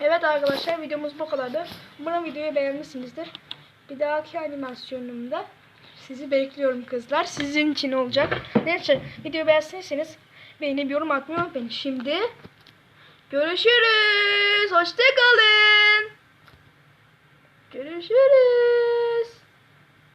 Evet arkadaşlar videomuz bu kadardı. Umarım videoyu beğenmişsinizdir. Bir dahaki animasyonumda sizi bekliyorum kızlar. Sizin için olacak. Neyse videoyu beğendiyseniz beğenip yorum atmayı unutmayın. Şimdi görüşürüz. Hoşçakalın.